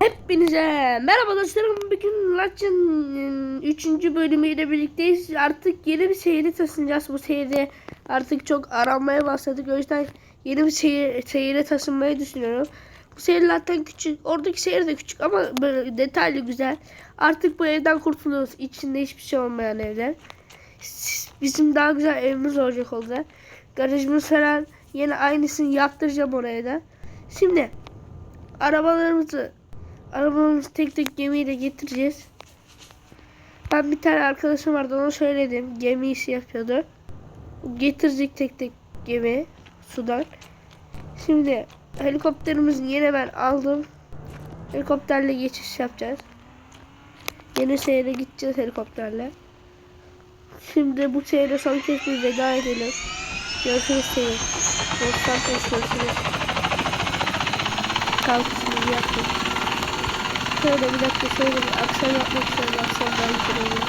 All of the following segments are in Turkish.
Hepinize merhaba dostlarım. Bugün Latch'ın 3. bölümüyle birlikteyiz. Artık yeni bir şehri taşınacağız. Bu şehirde artık çok aranmaya başladık. O yüzden yeni bir şehir, şehire taşınmayı düşünüyorum. Bu şehir zaten küçük. Oradaki şehir de küçük ama böyle detaylı güzel. Artık bu evden kurtuluyoruz. İçinde hiçbir şey olmayan evler. Bizim daha güzel evimiz olacak olacak. Garajımız falan yine aynısını yaptıracağım oraya da. Şimdi arabalarımızı Arabamızı tek tek gemiyle getireceğiz. Ben bir tane arkadaşım vardı ona söyledim. Gemi işi yapıyordu. Getirecek tek tek gemi sudan. Şimdi helikopterimizi yine ben aldım. Helikopterle geçiş yapacağız. Yeni şehre gideceğiz helikopterle. Şimdi bu şehre son kez bir veda edelim. Görüşürüz şehir. Dostlar görüşürüz. Kalkışımızı yaptık. Şöyle bir dakika şöyle bir akşam yapmak istiyorum. Akşam daha güzel oluyor.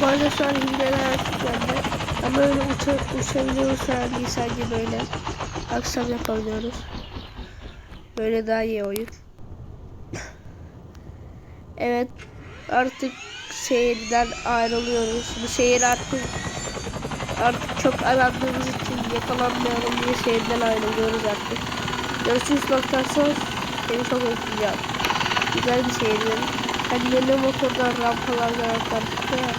Bu arada şu an hileler açık bende. Ama öyle uça, uçabiliyoruz herhalde sadece böyle. Akşam yapabiliyoruz. Böyle daha iyi oyun. evet. Artık şehirden ayrılıyoruz. Bu şehir artık artık çok arandığımız için yakalanmayalım diye şehirden ayrılıyoruz artık. Görüşürüz noktasız. Seni çok özleyeceğim. Güzel bir şehirdir. Hani yeni motordan rampalardan atlardık ya.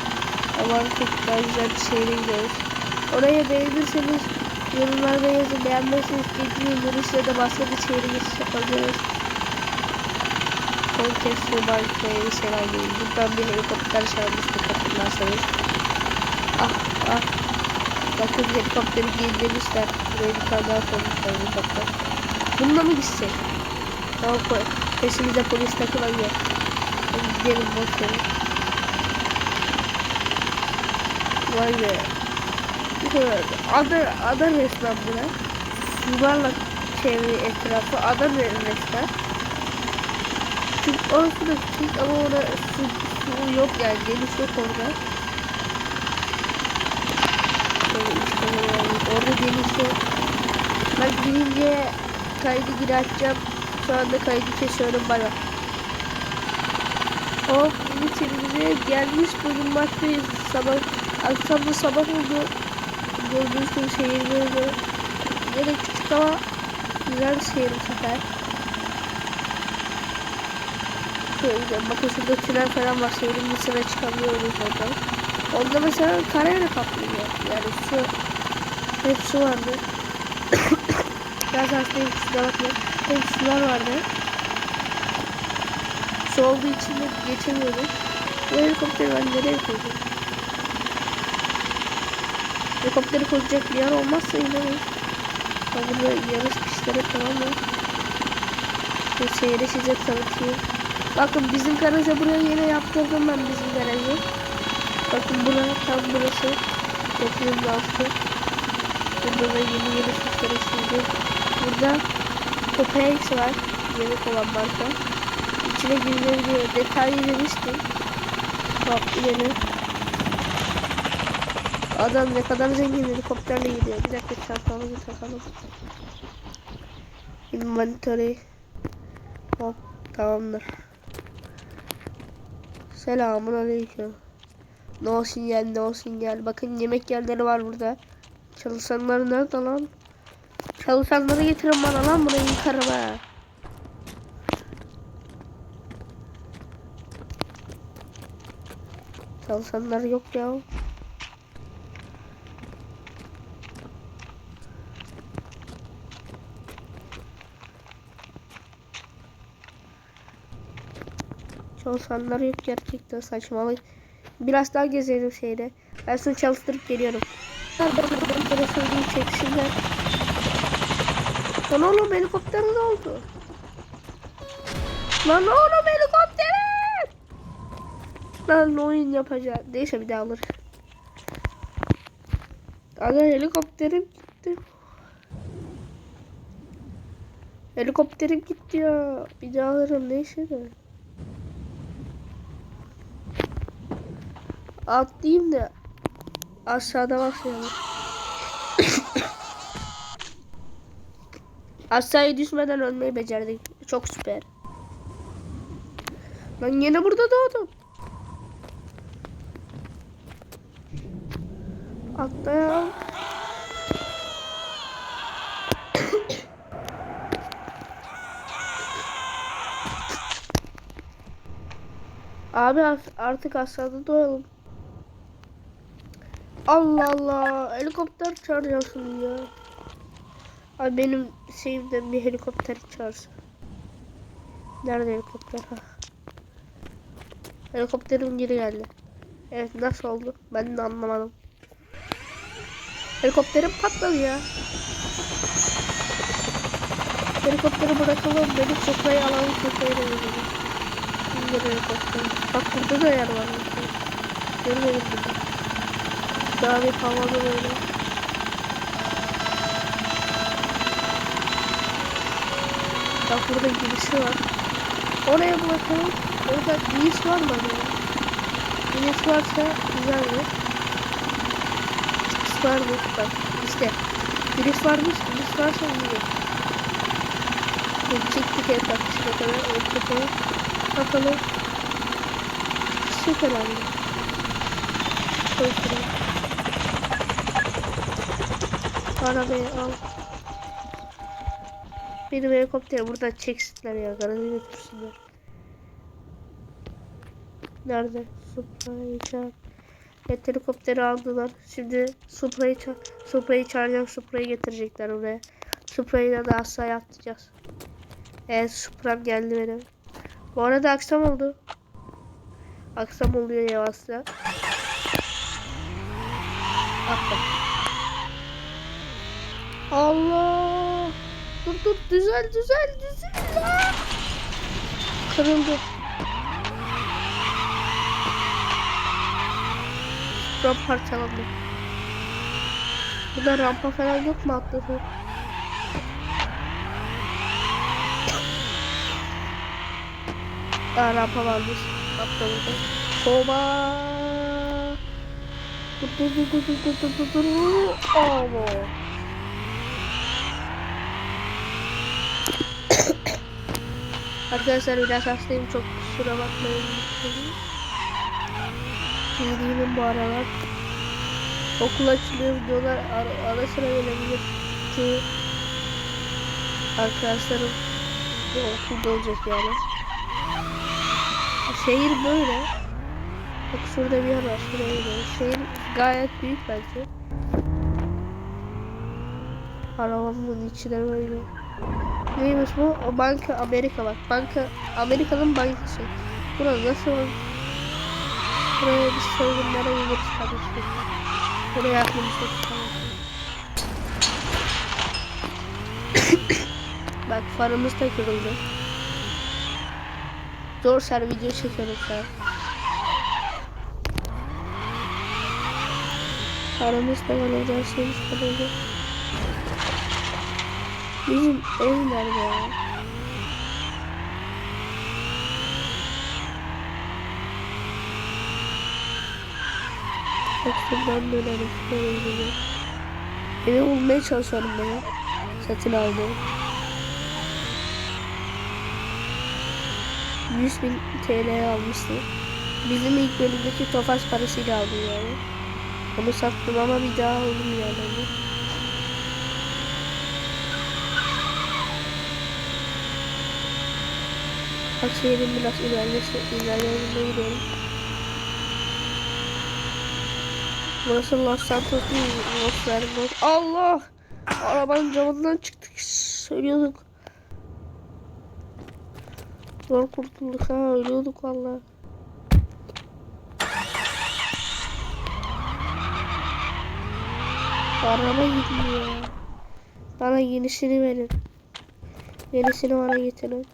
Ama artık daha güzel bir şehre gidiyoruz. Oraya beğenirseniz yorumlarda yazın. Beğenmezseniz gece görüşle de başka bir şehre geçiş yapabiliriz. Son kez Subaru'ya selam verin. Buradan bir helikopter çağırmıştık hatırlarsanız. Ah ah. Bakın helikopteri giydirmişler. Buraya bir tane daha koymuşlar helikopter. Bununla mı gitsek? Tamam koy. Peşimize polis. Hadi gidelim verin. Vay be. Ada, ada resmen bura. Sularla çevre etrafı ada resmen. Çünkü orası da küçük ama orada su, su yok yani deniz yok orada. Orada deniz yok. Ben girince kaydı açacağım. Şu anda kaydı kesiyorum bana. Hop içerimize gelmiş bulunmaktayız. Sabah, akşam da sabah oldu. Gördüğünüz gibi şehir böyle. Yine küçük ama güzel bir şehir bu sefer. Şöyle bakın şurada tünel falan var. Şehrin dışına çıkabiliyoruz oradan. Onda mesela karayla kaplıyor. Yani su hep su vardı. Biraz hastayım kusura bakmayın. Hep sular vardı. Su olduğu için de geçemiyordum. Bu helikopteri ben nereye koyacağım? Helikopteri koyacak bir yer olmazsa inanın. Ben burada yarış pistleri falan var. Bu şehre size tanıtayım. Bakın bizim garaja buraya yine yaptırdım ben bizim garajı. Bakın bura tam burası. Yapıyorum altı. Burada da yeni yeni süsleri sildim. Burada Copex var. Yeni olan marka. İçine girdiğim detaylı demiştim. Bak ileri. Adam ne kadar zengin helikopterle gidiyor. Bir dakika çantamızı takalım. Inventory. Hop tamamdır. Selamun aleyküm. No sinyal no sinyal. Bakın yemek yerleri var burada. Çalışanlar nerede lan? Çalışanları getirin bana lan burayı yıkarım ha. Çalışanlar yok ya. Çalışanlar yok gerçekten saçmalık. Biraz daha gezelim şeyde. Ben seni çalıştırıp geliyorum. Böyle söyleyeyim çeksinler. Lan oğlum helikopter ne oldu? Lan oğlum helikopter! Lan oyun yapacağım. Neyse bir daha alır. Aga helikopterim gitti. Helikopterim gitti ya. Bir daha alırım neyse de. Atlayayım da aşağıda başlayalım. Aşağıya düşmeden ölmeyi becerdik. Çok süper. Ben yine burada doğdum. Atlayalım. Abi artık aşağıda doyalım. Allah Allah. Helikopter çağırıyorsun ya. Abi benim şeyimden bir helikopter çağırsın. Nerede helikopter? Ha. Helikopterim geri geldi. Evet nasıl oldu? Ben de anlamadım. Helikopterim patladı ya. Helikopteri bırakalım dedik sofrayı alalım sofrayı da verelim. Şimdi helikopter. Bak burada da yer var. Görmedim burada. Daha bir havalı böyle. Bak burada girişi var. Oraya bakalım. Orada giriş var mı acaba? Giriş varsa güzeldir. Çıkış var mı? Bak işte. Giriş varmış. Giriş varsa iyi. Çektik el takışına kadar. El takımı. Bakalım. Yok herhalde. Koy şuraya. Arabayı al. Benim helikopteri buradan çeksinler ya. Garaja götürsünler. Nerede? Supra'yı çağır. Evet helikopteri aldılar. Şimdi Supra'yı çağır. Supra'yı çağıracak. Supra'yı getirecekler oraya. Supra'yı da aşağıya atacağız. Evet Supra'm geldi benim. Bu arada akşam oldu. Akşam oluyor yavaşça. Atla. Allah. Dur dur düzel düzel düzel. Kırıldı. Ramp parçalandı. Burada rampa falan yok mu atlasın? Aa rampa varmış. Rampa burada. Kova. Dur dur dur dur dur dur dur dur. Aa Arkadaşlar biraz hastayım çok kusura bakmayın. İyi değilim bu aralar. Okul açılıyor videolar ara, ara sıra gelebilir ki arkadaşlarım okulda olacak yani. Şehir böyle. Bak şurada bir var. Şuraya gidiyoruz. Şehir gayet büyük bence. Arabamın içine böyle. Neymiş bu? O banka Amerika bak. Banka Amerika'nın bankası. Burası nasıl olur? Buraya bir soygunlara geliriz kardeşim. Buraya aklımızda tutalım. bak farımız da kırıldı. Zor ser video çekiyorum şu an. Farımız da kırıldı. Şeyimiz kırıldı. Bizim ev nerede ya? Ben dönerim. Evi bulmaya çalışıyorum ben. ya. Satın aldım. 100 bin TL almıştı. Bizim ilk bölümdeki Tofaş parasıyla aldım yani. Onu sattım ama bir daha olmuyor yani. Şehrin biraz ilerlese, ilerlerine gidelim. Burası Los Santos değil, Los Vermont. Allah! Arabanın camından çıktık, söylüyorduk. Zor kurtulduk ha, ölüyorduk valla. Araba gidiyor. Bana yenisini verin. Yenisini bana getirin.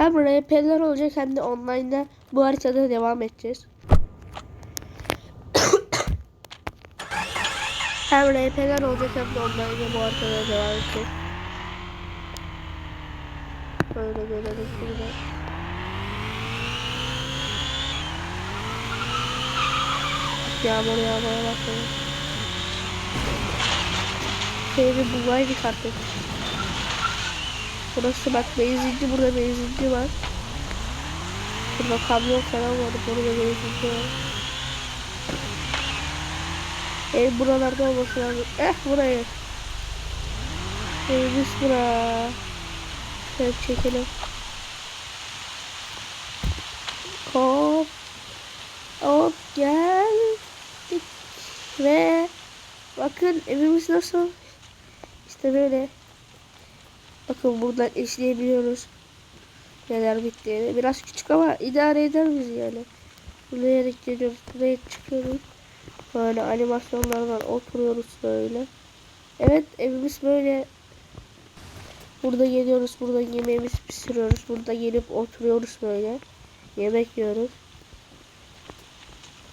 Hem RP'ler olacak hem de online'da bu haritada devam edeceğiz. hem RP'ler olacak hem de online'da bu haritada devam edeceğiz. Böyle görelim burada. Yağmur yağmaya başladı. Şehri bulaydık artık. Burası bak benzinci burada benzinci var. Burada kamyon falan var. Burada benzinci var. Ev buralarda olması lazım. Eh burayı. Evimiz bura. Şöyle çekelim. Hop. Hop geldik. Ve bakın evimiz nasıl? İşte böyle. Bakın buradan izleyebiliyoruz. Neler bittiğini. Biraz küçük ama idare eder bizi yani. Buraya geliyoruz. Buraya çıkıyoruz. Böyle animasyonlardan oturuyoruz böyle. Evet evimiz böyle. Burada geliyoruz. Burada yemeğimizi pişiriyoruz. Burada gelip oturuyoruz böyle. Yemek yiyoruz.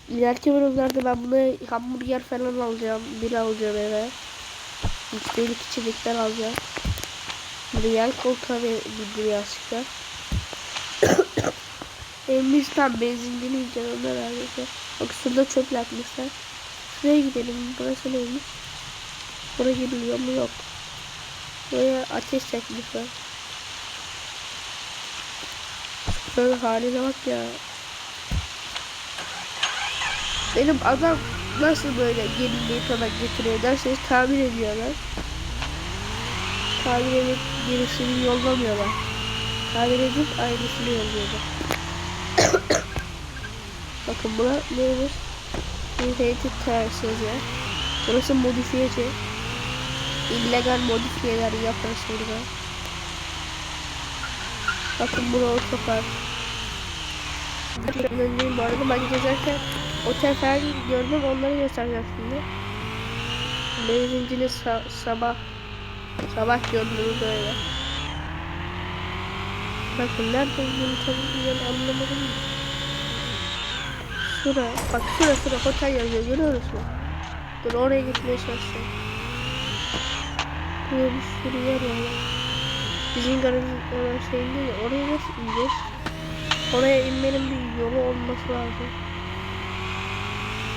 İleriki bölümlerde ben buna hamburger falan alacağım. Bir alacağım eve. İçtelik içecekler alacağım. Real koltuğa yanlışlıkla. Evimiz tam benzincini onlar neredeyse. Bak şurada çöp yapmışlar. Şuraya gidelim. Burası neymiş? Buraya gidiliyor mu? Yok. Buraya ateş çekmişler. Böyle haline bak ya. Benim adam nasıl böyle gelinliği falan getiriyor derseniz tamir ediyorlar. Tamir edip gerisini yollamıyorlar. Tamir edip aynısını yolluyorlar. Bakın bura neymiş? Inhabited Terrace yazıyor. Burası modifiyeci. illegal modifiyeler yaparız burada. Bakın bura otopark. Önündeyim bu arada ben gezerken otel falan gördüm onları göstereceğim şimdi. Benzincinin sa sabah sabah gördüğünü böyle. Bakın nerede olduğunu tabii güzel anlamadım. Şura, bak şura şura otel yazıyor görüyor musun? Dur oraya gitmeye çalışıyorum. Burada bir sürü yer var. Bizim garajın olan şeyinde ya oraya nasıl ineceğiz? Oraya inmenin bir yolu olması lazım.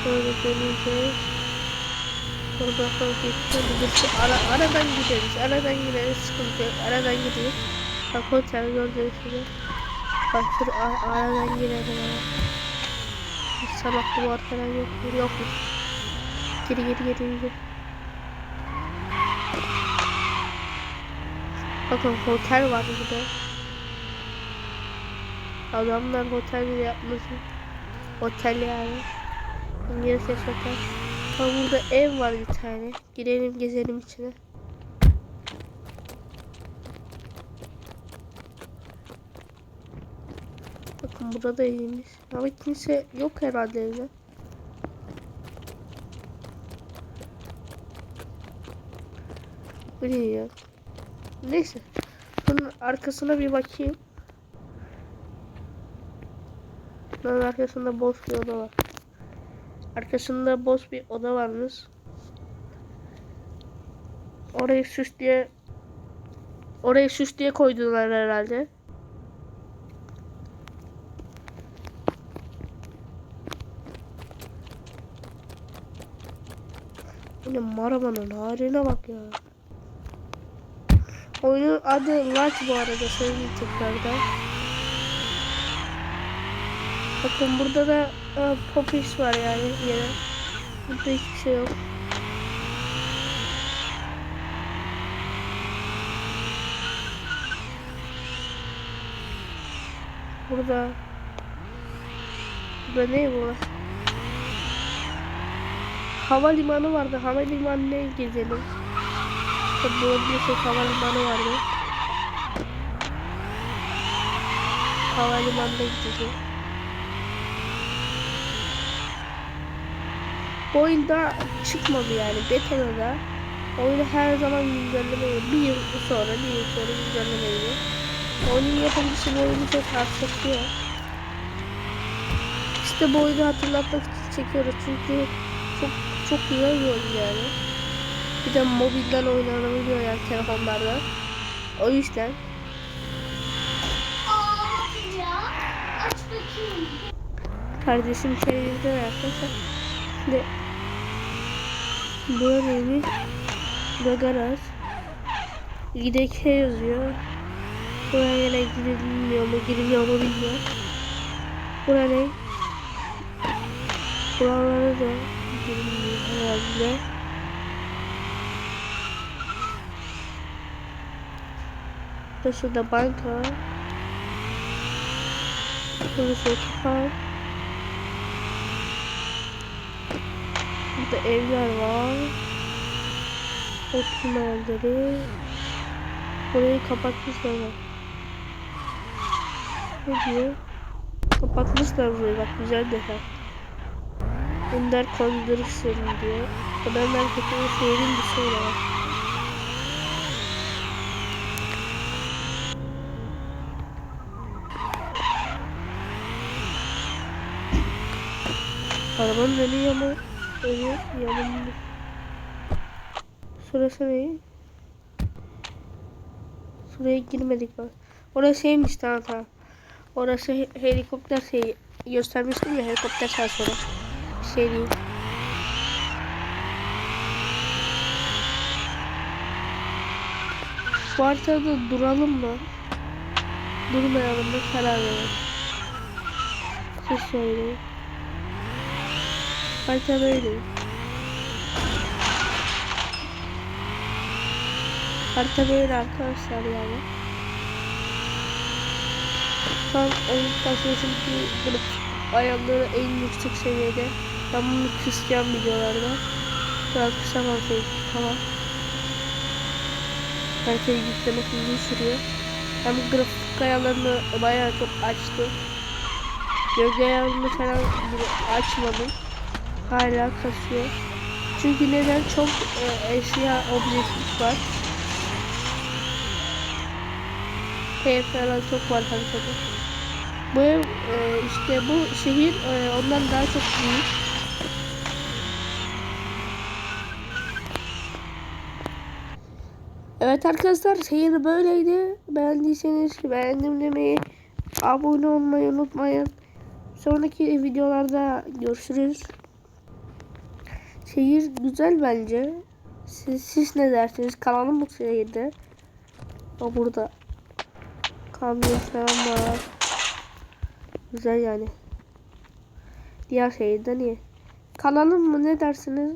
Böyle döneceğiz. Sonra geçeceğiz. Biz ara, aradan gideriz. Aradan gideriz. Sıkıntı yok. Aradan gideriz. Bak otel gördüğünüz gibi. Bak ar aradan girelim. Hiç salak duvar falan yok. Yokmuş. Geri geri geri geri. Bakın otel var burada. Adamlar otel bile yapmasın. Otel yani. Ses otel. Ama burada ev var bir tane. Girelim gezelim içine. Bakın burada da iyiymiş. Ama kimse yok herhalde evde. Bu ne ya? Neyse. Bunun arkasına bir bakayım. Bunun arkasında boş bir oda var. Arkasında boş bir oda varmış. Orayı süs diye Orayı süs diye koydular herhalde. Benim arabanın haline bak ya. Oyunun adı Light bu arada söyleyeyim tekrardan. Bakın burada da e, Popis var yani yine. Burada hiçbir şey yok. Burada Burada ne bu? Havalimanı vardı. Havalimanına gezelim. Tabii biliyorsunuz havalimanı vardı. Havalimanına gideceğiz. Bu oyunda çıkmadı yani beta'da da. Oyunu her zaman güncellemeyi bir yıl sonra bir yıl sonra güncellemeyi. Oyunun yapımcısı bu oyunu çok harçlıyor. İşte bu oyunu hatırlatmak için çekiyoruz çünkü çok çok güzel bir oyun yani. Bir de mobilden oynanabiliyor yani telefonlarda. O yüzden. Kardeşim televizyonda arkadaşlar. Şimdi böyleymiş. Burada garaj. İdek yazıyor. Buraya yine girilmiyor mu giriliyor mu bilmiyorum. Buraya ne? Buralara da girilmiyor herhalde. Burası da banka. Burası otopark. Burada evler var. Oturma yerleri. Burayı kapatmışlar. Ne diyor? Kapatmışlar burayı bak güzel detay. Ender kondurursun diyor. Kadar merkezinde şehrin dışıyla bak. Arabanın önü yama, önü yanımda. Şurası ne? Şuraya girmedik bak. Orası şeymiş tamam tamam. Orası he- helikopter şey göstermiştim ya helikopter sensörü. Şey değil. Bu haritada duralım mı? Durmayalım mı? Karar verelim. Siz söyleyin. Harita böyle. Harita böyle arkadaşlar yani. Şu an oyun karşısındaki grup ayarları en yüksek seviyede. Ben bunu kısacağım videolarda. Daha kısamam şey tamam. Haritayı yüklemek uzun sürüyor. Bu grafik ayarlarını bayağı çok açtım. Gölge ayarını falan açmadım. Hala kasıyor. Çünkü neden çok e, eşya objektif var. P falan çok var haritada. Bu ev e, işte bu şehir e, ondan daha çok büyük. Evet arkadaşlar şehir böyleydi. Beğendiyseniz beğendim demeyi, abone olmayı unutmayın. Sonraki videolarda görüşürüz. Şehir güzel bence. Siz, siz ne dersiniz? Kanalım bu şehirde. O burada. Kamyon falan var. Güzel yani. Diğer şehirden iyi. Kanalım mı ne dersiniz?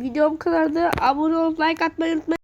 Videom kadardı. Abone olup like atmayı unutmayın.